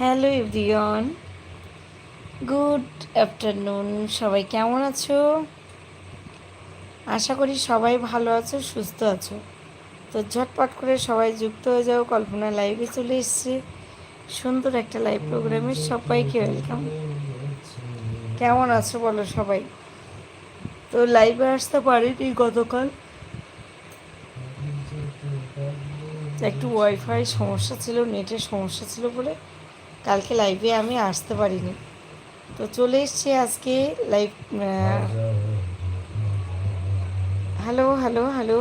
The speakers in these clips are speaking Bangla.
Hello everyone. গুড আফটারনুন, সবাই কেমন আছো? আশা করি সবাই ভালো আছো, সুস্থ আছো। তো ঝটপট করে সবাই যুক্ত হয়ে যাও, কল্পনা লাইভে চলে এসছে। সুন্দর একটা লাইভ প্রোগ্রামে সবাইকে ওয়েলকাম কেমন আছো বলো সবাই? তো লাইভে আসতে পারিনি গতকাল। একটু ওয়াইফাই সমস্যা ছিল নেটের সমস্যা ছিল বলে কালকে লাইভে আমি আসতে পারিনি। তো চলে এসছি আজকে লাইভ হ্যালো হ্যালো হ্যালো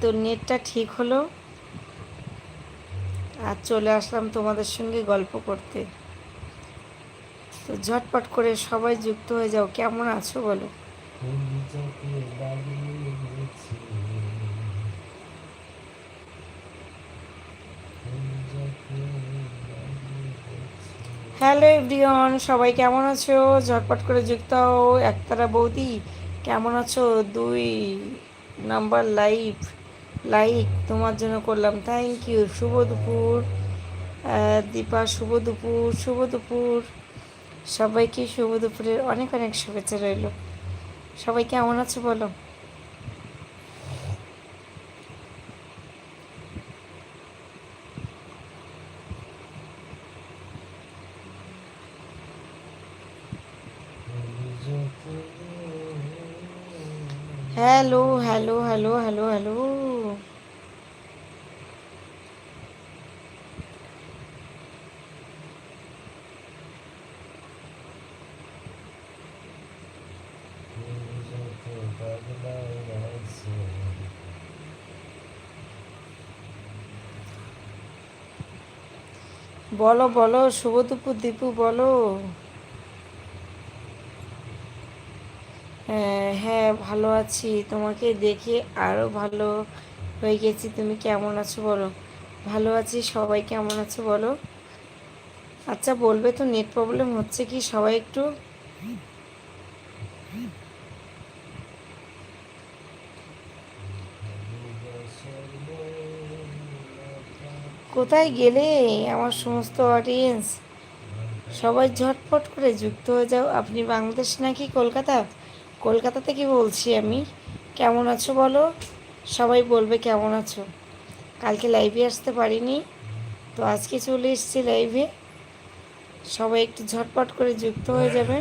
তো নেটটা ঠিক হলো। আর চলে আসলাম তোমাদের সঙ্গে গল্প করতে। তো ঝটপট করে সবাই যুক্ত হয়ে যাও, কেমন আছো বলো? হ্যালো এভরিওয়ান, সবাই কেমন আছো? ঝটপট করে যুক্ত হও, একতারা বৌদি। কেমন আছো? দুই নাম্বার লাইভ, লাইক তোমার জন্য করলাম। থ্যাংক ইউ শুভ দুপুর। দীপা, শুভ দুপুর শুভ দুপুর। সবাইকে শুভ দুপুরের অনেক অনেক শুভেচ্ছা রইল। সবাই কেমন আছো বলো? Hello hello hello hello hello বলো বলো শুভ দুপুর দীপু বলো হ্যাঁ, হ্যাঁ ভালো আছি, তোমাকে দেখে আরও ভালো হয়ে গেছি। তুমি কেমন আছো বলো? ভালো আছি, সবাই কেমন আছো বলো? আচ্ছা বলবে তো, নেট প্রবলেম হচ্ছে কি? সবাই একটু। কোথায় গেলে আমার সমস্ত অডিয়েন্স সবাই ঝটপট করে যুক্ত হয়ে যাও। আপনি বাংলাদেশ নাকি কলকাতা? কলকাতা থেকে বলছি আমি? কেমন আছো বলো? সবাই বলবে কেমন আছো। কালকে লাইভে আসতে পারিনি, তো আজকে চলে এসছি লাইভে সবাই একটু ঝটপট করে যুক্ত হয়ে যাবে।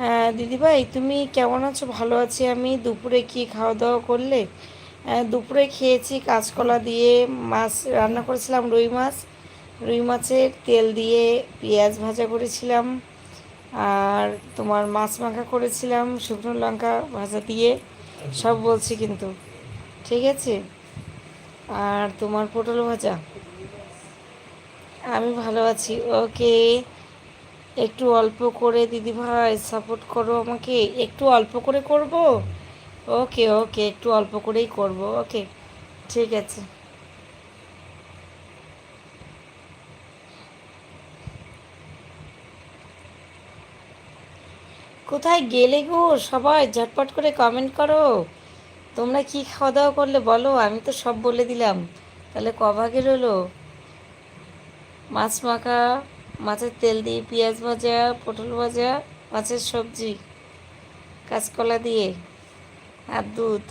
হ্যাঁ দিদিভাই, তুমি কেমন আছো? ভালো আছি আমি। দুপুরে কি খাওয়া দাওয়া করলে? দুপুরে খেয়েছি কাঁচকলা দিয়ে মাছ রান্না করেছিলাম, রুই মাছ। রুই মাছের তেল দিয়ে পেঁয়াজ ভাজা করেছিলাম আর তোমার মাছ মাখা করেছিলাম, শুকনো লঙ্কা ভাজা দিয়ে। সব বলছি কিন্তু, ঠিক আছে? আর তোমার পটল ভাজা? আমি ভালো আছি, ওকে। একটু অল্প করে দিদি ভাই সাপোর্ট করো আমাকে, একটু অল্প করে করব? ওকে ওকে, একটু অল্প করেই করব, ওকে, ঠিক আছে। কোথায় গেলে গো? সবাই ঝটপট করে কমেন্ট করো। তোমরা কি খাওয়া দাওয়া করলে বলো? আমি তো সব বলে দিলাম। তাহলে কভাগে রইল মাছ মাখা, মাছের তেল দিয়ে পেঁয়াজ ভাজা, পটল ভাজা, মাছের সবজি, কাঁচকলা দিয়ে। আর দুধ।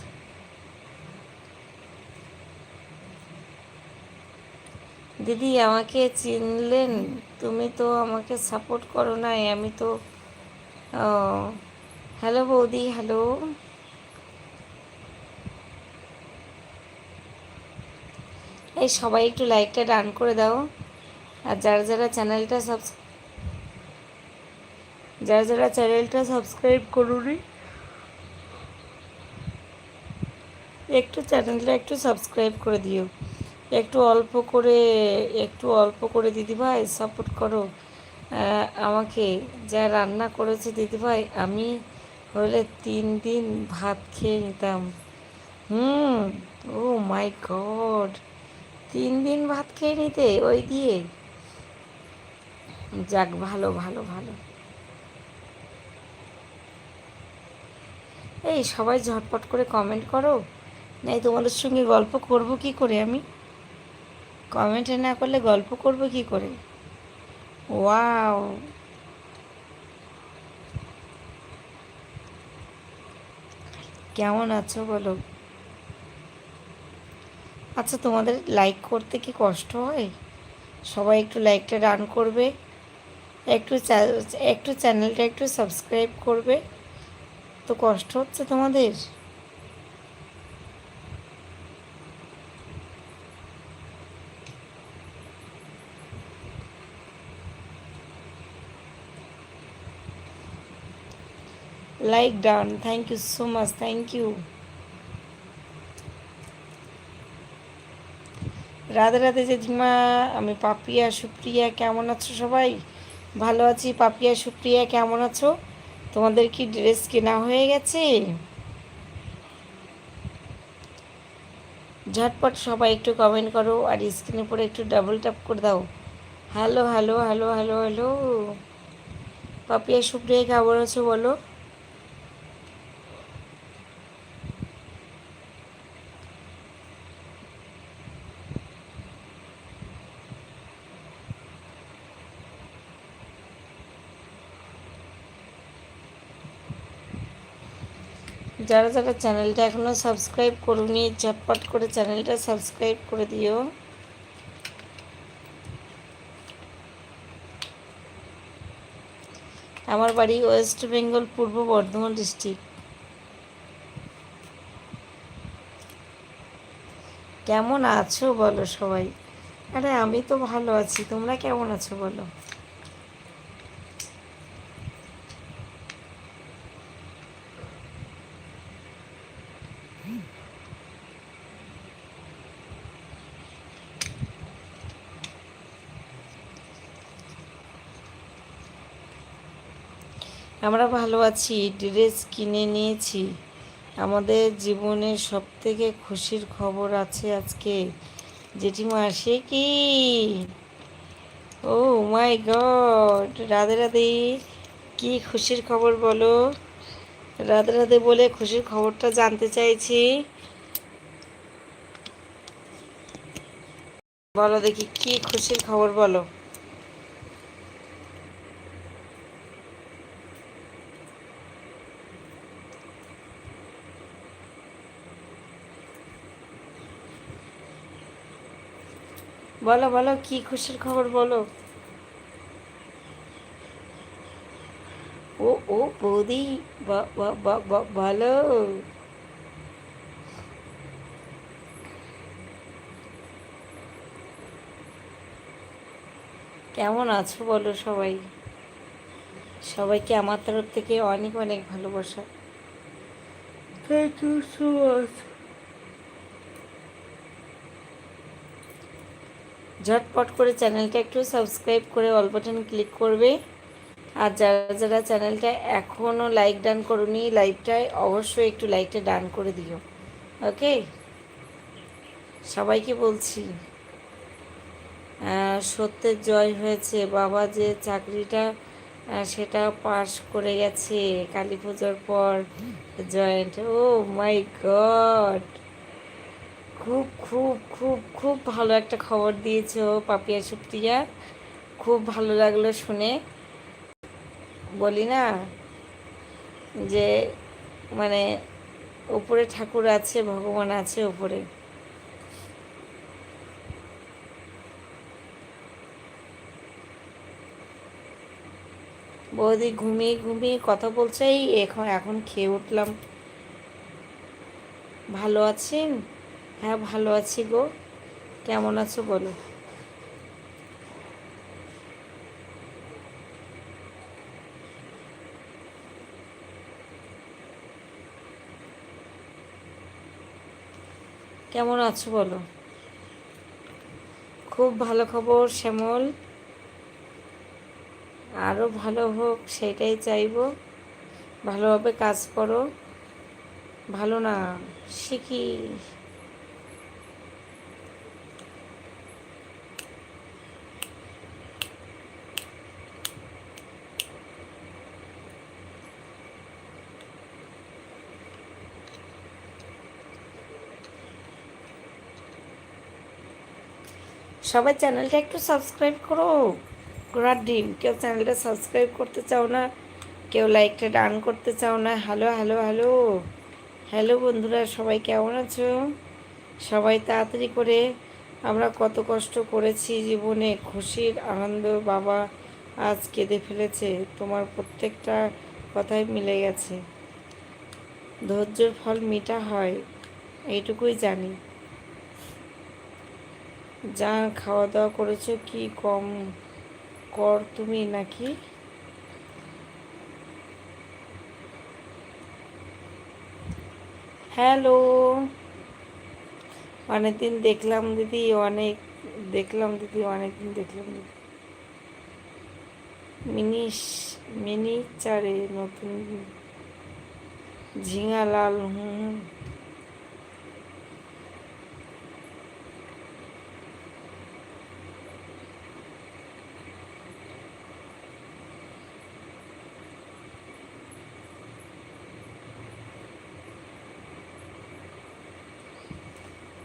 দিদি, আমাকে চিনলেন। তুমি তো আমাকে সাপোর্ট করো নাই আমি তো হ্যালো বৌদি, হ্যালো। এই সবাই একটু লাইকটা ডান করে দাও। আর যারা যারা চ্যানেলটা সাবস যারা যারা চ্যানেলটা সাবস্ক্রাইব করুনি একটু চ্যানেলটা একটু সাবস্ক্রাইব করে দিও। একটু অল্প করে, একটু অল্প করে দিদিভাই সাপোর্ট করো। আমাকে যা রান্না করেছে দিদিভাই, আমি হলে তিন দিন ভাত খেয়ে নিতাম। হুম, ও মাই গড তিন দিন ভাত খেয়ে নিতে ওই দিয়ে? যাক, ভালো ভালো ভালো। এই সবাই ঝটপট করে কমেন্ট করো। নাই তোমাদের সঙ্গে গল্প করব কি করে আমি? কমেন্টে না করলে গল্প করব কি করে? ওয়াও কেমন আছো বলো? আচ্ছা তোমাদের লাইক করতে কি কষ্ট হয়? সবাই একটু লাইকটা রান করবে, একটু একটু চ্যানেলটা একটু সাবস্ক্রাইব করবে, তো কষ্ট হচ্ছে তোমাদের? Like done thank you so much thank you Radhe Radhe জেঠিমা, আমি পাপিয়া সুপ্রিয়া, কেমন আছো সবাই? ভালো আছি, পাপিয়া সুপ্রিয়া, কেমন আছো? তোমাদের কি ড্রেস কেনা হয়ে গেছে? ঝটপট সবাই একটু কমেন্ট করো আর স্ক্রিনে পরে একটু ডাবল ট্যাপ করে দাও। Hello hello hello hello hello Papiya Supriya, কেমন আছো বলো? যারা যারা চ্যানেলটা এখনও সাবস্ক্রাইব করুনি, ঝটপট করে চ্যানেলটা সাবস্ক্রাইব করে দিও। আমার বাড়ি ওয়েস্ট বেঙ্গল, পূর্ব বর্ধমান ডিস্ট্রিক্ট। কেমন আছো বলো সবাই? আরে আমি তো ভালো আছি, তোমরা কেমন আছো বলো? আমরা ভালো আছি, ড্রেস কিনে নিয়েছি। আমাদের জীবনের সব থেকে খুশির খবর আছে আজকে। জেঠিমা, সে কি? Oh my god, Radhe Radhe. কি খুশির খবর বলো? রাধে রাধে বলে খুশির খবরটা জানতে চাইছি। বলো দেখি, কি খুশির খবর বলো? বলো বলো, কি খুশির খবর বলো? ও ও, বৌদি বলো। কেমন আছো বলো সবাই? সবাইকে আমার তরফ থেকে অনেক অনেক ভালোবাসা। থ্যাংক ইউ সো ঝটপট করে চ্যানেলটা একটু সাবস্ক্রাইব করে অল বাটন ক্লিক করবে। আর যারা যারা চ্যানেলটা এখনও লাইক ডান করুনি, লাইভটায় অবশ্যই একটু লাইকটা ডান করে দিও। ওকে? সবাইকে বলছি সত্যের জয় হয়েছে। বাবা যে চাকরিটা সেটা পাশ করে গেছে। কালী পুজোর পর জয়েন্ট ও মাই গড খুব খুব খুব খুব ভালো একটা খবর দিয়েছ পাপিয়া সুপ্রিয়া। খুব ভালো লাগল শুনে। বলি না যে মানে উপরে ঠাকুর আছে, ভগবান আছে উপরে বৌদি ঘুমিয়ে ঘুমিয়ে কথা বলছে, এই এখন এখন খেয়ে উঠলাম। ভালো আছেন? হ্যাঁ ভালো আছি গো। কেমন আছো বলো? কেমন আছো বলো? খুব ভালো খবর, শ্যামল। আরও ভালো হোক, সেটাই চাইব। ভালোভাবে কাজ করো। ভালো না শিখি সবাই চ্যানেলটা একটু সাবস্ক্রাইব করো। ঘোড়ার ডিম, কেউ চ্যানেলটা সাবস্ক্রাইব করতে চাও না, কেউ লাইকটা ডান করতে চাও না, হ্যালো হ্যালো হ্যালো। হ্যালো বন্ধুরা, সবাই কেমন আছো? সবাই তাড়াতাড়ি করে আমরা কত কষ্ট করেছি জীবনে, খুশির আনন্দ বাবা আজ কেঁদে ফেলেছে, তোমার প্রত্যেকটা কথাই মিলে গেছে। ধৈর্যর ফল মিঠা হয়, এইটুকুই জানি। যা খাওয়া দাওয়া করেছ কি কম কর তুমি নাকি? হ্যালো। অনেকদিন দেখলাম দিদি, অনেক দেখলাম দিদি, অনেকদিন দেখলাম দিদি। মিনিস মিনি চারে নতুন ঝিঙা লাল হুম।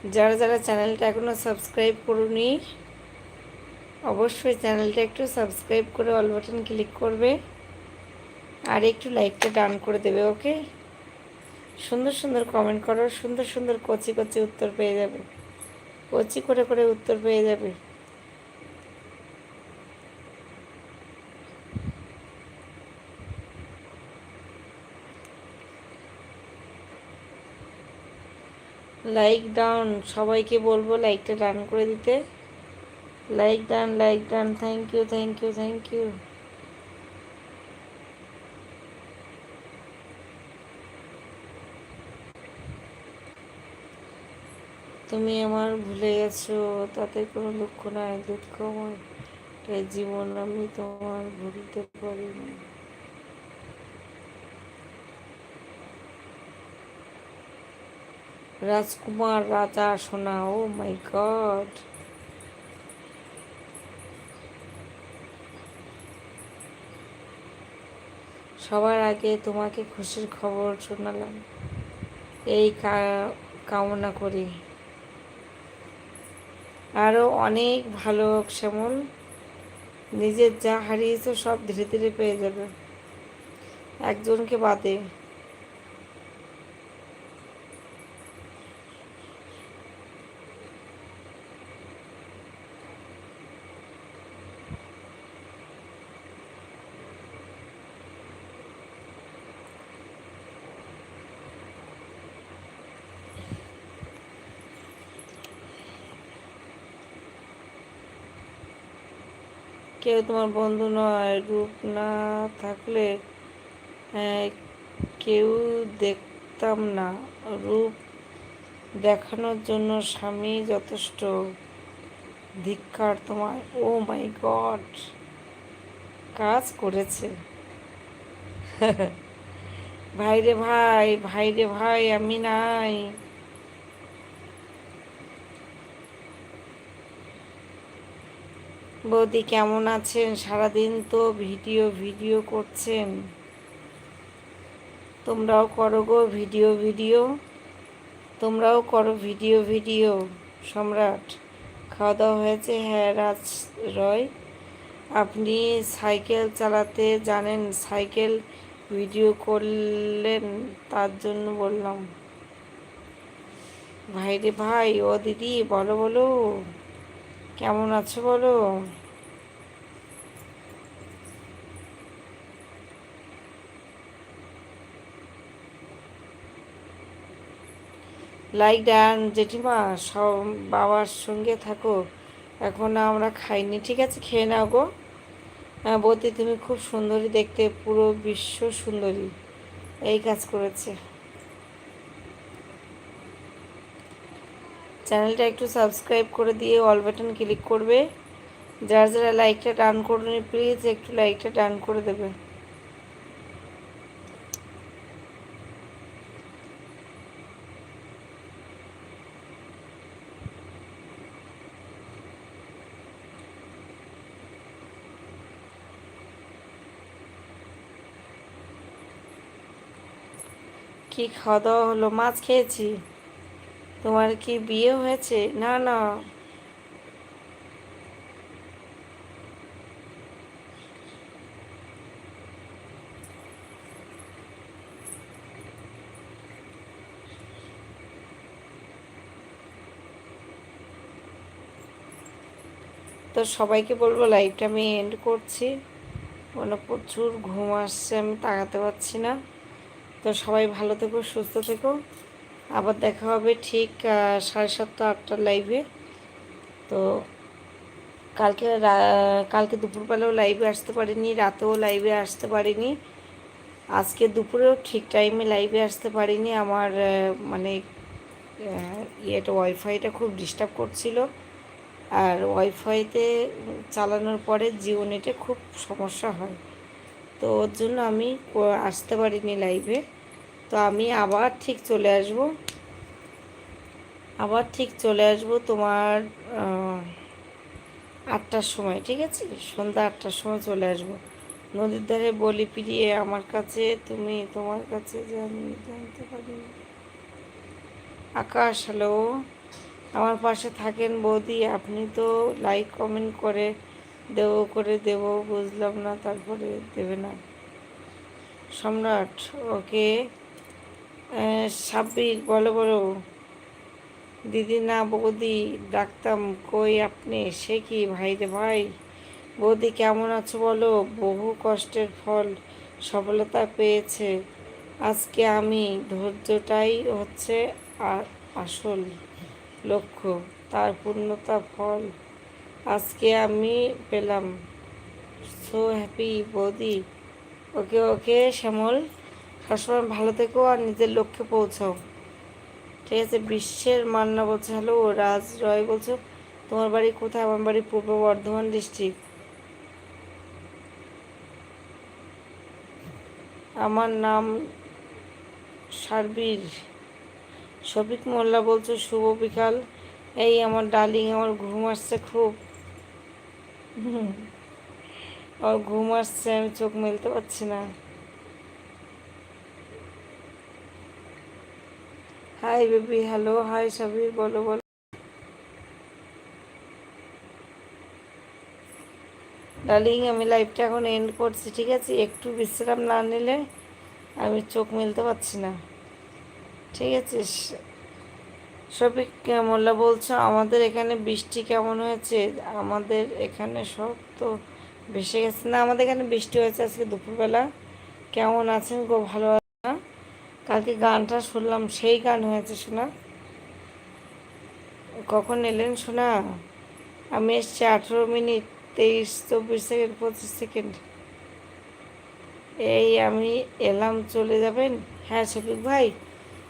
যারা যারা চ্যানেলটা এখনও সাবস্ক্রাইব করুনি, অবশ্যই চ্যানেলটা একটু সাবস্ক্রাইব করে অল বাটন ক্লিক করবে আর একটু লাইকটা ডান করে দেবে, ওকে? সুন্দর সুন্দর কমেন্ট করো, সুন্দর সুন্দর কচি কচি উত্তর পেয়ে যাবে। কচি করে করে উত্তর পেয়ে যাবে। লাইক ডাউন সবাইকে বলব লাইকটা ডান করে দিতে। Like done like done thank you thank you thank you তুমি আমার ভুলে গেছো, তাতে কোনো দুঃখ নাই, দুঃখ আমার জীবন আমি তোমার ভুলতে পারি না রাজকুমার রাজা, সোনা, ও মাই গড। সবার আগে তোমাকে খুশির খবর শোনালাম। এই কামনা করি। আরও অনেক ভালো শ্যামল। নিজের যা হারিয়েছে সব ধীরে ধীরে পেয়ে যাবে। একজনকে বাদে। কেউ তোমার বন্ধু নয়, রূপ না থাকলে কেউ দেখতাম না। রূপ দেখানোর জন্য স্বামী যথেষ্ট ধিক্ষার তোমার। ও মাই গড, কাজ করেছে। ভাইরে ভাই ভাইরে ভাই, আমি নাই। বৌদি কেমন আছেন? সারাদিন তো ভিডিও ভিডিও করছেন। তোমরাও করো গো ভিডিও ভিডিও। তোমরাও করো ভিডিও ভিডিও। সম্রাট খাওয়া দাওয়া হয়েছে? হ্যাঁ রাজ রয়। আপনি সাইকেল চালাতে জানেন, সাইকেল ভিডিও করলেন, তার জন্য বললাম। ভাই রে ভাই, ও দিদি, বলো বলো। কেমন আছো বলো? লাইক ডান, জেঠিমা, সব বাবার সঙ্গে থাকো। এখন আমরা খাইনি, ঠিক আছে? খেয়ে নাও গো। হ্যাঁ বলতে তুমি খুব সুন্দরী দেখতে, পুরো বিশ্ব সুন্দরী। এই কাজ করেছে। চ্যানেলটা একটু সাবস্ক্রাইব করে দিয়ে অল বাটন ক্লিক করবে। যারা যারা লাইকটা টান করুন, প্লিজ একটু লাইকটা টান করে দেবে। কি খাওয়া দাওয়া হলো? মাছ খেয়েছি। তোমার কি বিয়ে হয়েছে? না না। তো সবাইকে বলব লাইভটা আমি এন্ড করছি। মানে প্রচুর ঘুম আসছে, আমি তাকাতে পারছি না। তো সবাই ভালো থেকো, সুস্থ থেকো। আবার দেখা হবে ঠিক সাড়ে সাতটা, আটটার লাইভে তো কালকে কালকে দুপুরবেলাও লাইভে আসতে পারিনি, রাতেও লাইভে আসতে পারিনি। আজকে দুপুরেও ঠিক টাইমে লাইভে আসতে পারিনি। আমার মানে ইয়েটা ওয়াইফাইটা খুব ডিস্টার্ব করছিল। আর ওয়াইফাইতে চালানোর পরে জিও নেটে খুব সমস্যা হয়। তো ওর জন্য আমি আসতে পারিনি লাইভে তো আমি আবার ঠিক চলে আসব। আবার ঠিক চলে আসব তোমার আটটার সময়, ঠিক আছে? সন্ধ্যা আটটার সময় চলে আসব। নদীর ধারে বলি পিড়িয়ে আমার কাছে, তুমি তোমার কাছে জানি, জানতে পারি আকাশ, হ্যালো? আমার পাশে থাকেন বৌদি, আপনি তো লাইক কমেন্ট করে দেব করে দেব, বুঝলাম না, তারপরে দেবে না। সম্রাট ওকে সাব্বির, বলো বলো। দিদি না, বৌদি, ডাকতাম, কই আপনি? সে কি ভাই রে ভাই? বৌদি, কেমন আছো বলো? বহু কষ্টের ফল, সফলতা পেয়েছে। আজকে আমি, ধৈর্যটাই হচ্ছে আসল লক্ষ্য, তার পূর্ণতা ফল। আজকে আমি পেলাম। সো হ্যাপি বৌদি। ওকে ওকে, শ্যামল। সবসময় ভালো থেকো আর নিজের লক্ষ্যে পৌঁছাও। ঠিক আছে, বিশ্বের মান্না বলছে হ্যালো রাজ রয় বলছো, তোমার বাড়ি কোথায়? আমার বাড়ি পূর্ব বর্ধমান ডিস্ট্রিক্ট। আমার নাম সার্বির। শফিক মোল্লা বলছো, শুভ বিকাল। এই আমার ডার্লিং, আমার ঘুম আসছে খুব। আমার ঘুম আসছে, আমি চোখ মেলতে পারছি না। Hi baby hello hi Sabir বলো বলো ডার্লিং আমি লাইফটা এখন এন্ড করছি, ঠিক আছে? একটু বিশ্রাম না নিলে আমি চোখ মেলতে পারছি না। ঠিক আছে? শফিক মোল্লা বলছো, আমাদের এখানে বৃষ্টি কেমন হয়েছে? আমাদের এখানে সব তো ভেসে গেছে। না, আমাদের এখানে বৃষ্টি হয়েছে আজকে দুপুরবেলা। কেমন আছেন গো? ভালো কালকে গানটা শুনলাম, সেই গান হয়েছে শোনা। কখন এলেন শোনা? আমি এসছি আঠেরো মিনিট, তেইশ, চব্বিশ সেকেন্ড, পঁচিশ সেকেন্ড। এই আমি এলাম, চলে যাবেন? হ্যাঁ শফিক ভাই,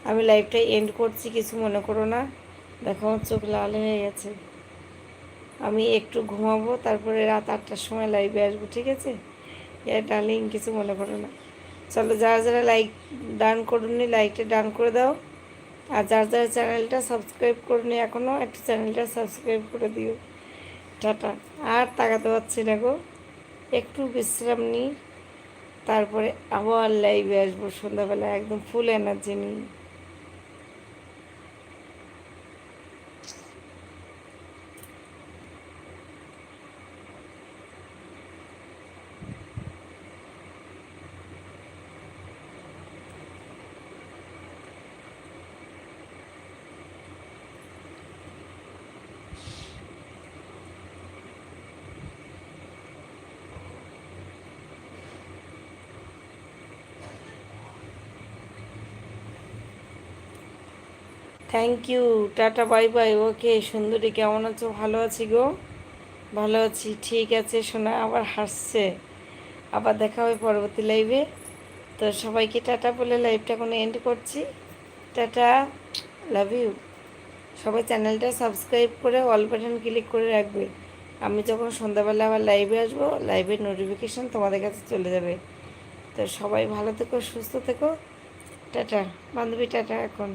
আমি লাইভটা এন্ড করছি, কিছু মনে করো না। দেখো, আমার চোখ লাল হয়ে গেছে। আমি একটু ঘুমাবো, তারপরে রাত আটটার সময় লাইভে আসব, ঠিক আছে? এ ডার্লিং কিছু মনে করো না। চলো যারা যারা লাইক ডান করুনি লাইকটা ডান করে দাও। আর যারা যারা চ্যানেলটা সাবস্ক্রাইব করুনি এখনও একটা চ্যানেলটা সাবস্ক্রাইব করে দিও। টাটা। আর তাকাতে পারছি না গো। একটু বিশ্রাম নিই। তারপরে আবার লাইভে আসব সন্ধ্যাবেলা একদম ফুল এনার্জি নিই। Thank you tata bye bye okay সুন্দরী কেমন আছো? ভালো আছি গো? ভালো আছি, ঠিক আছে। শোনা আবার হাসছে। আবার দেখা হবে পরবর্তী লাইভে তো সবাইকে টাটা বলে লাইভটা এখন এন্ড করছি। টাটা লাভ ইউ সবাই চ্যানেলটা সাবস্ক্রাইব করে অল বাটন ক্লিক করে রাখবে। আমি যখন সন্ধ্যাবেলা আবার লাইভে আসব লাইভের নোটিফিকেশান তোমাদের কাছে চলে যাবে। তো সবাই ভালো থেকো, সুস্থ থেকো। টাটা বান্ধবী টাটা এখন।